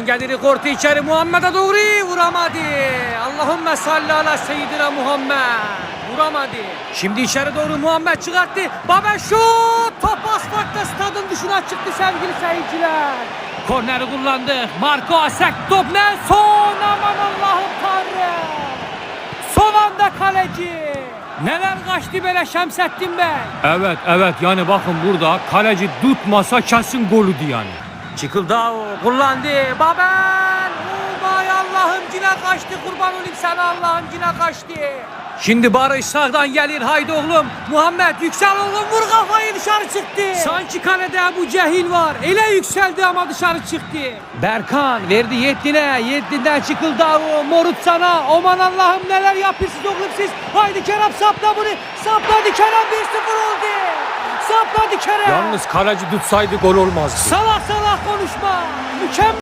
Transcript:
Dışarıdan gelir orta içeri Muhammed'e doğru vuramadı. Allahümme salli ala seyyidina Muhammed. Vuramadı. Şimdi içeri doğru Muhammed çıkarttı. Baba şut! Top asfaltta stadın dışına çıktı sevgili seyirciler. Korneri kullandı. Marco Asek top Nelson. Aman Allah'ım Tanrım. Son anda kaleci. Neler kaçtı böyle Şemsettin Bey. Evet evet yani bakın burada kaleci tutmasa kesin golüdü yani. Çıkıldı o kullandı. Babel. Vay Allah'ım yine kaçtı kurban olayım sana Allah'ım yine kaçtı. Şimdi Barış sağdan gelir haydi oğlum. Muhammed yüksel oğlum vur kafayı dışarı çıktı. Sanki kalede bu cehil var. Ele yükseldi ama dışarı çıktı. Berkan verdi Yettin'e. Yettin'den çıkıldı o Morut sana. Aman Allah'ım neler yapıyorsunuz oğlum siz. Haydi Kerem sapla bunu. Sapladı Kerem 1-0 oldu. Sapladı Kerem. Yalnız kaleci tutsaydı gol olmazdı. Salak salak konuşma. Mükemmel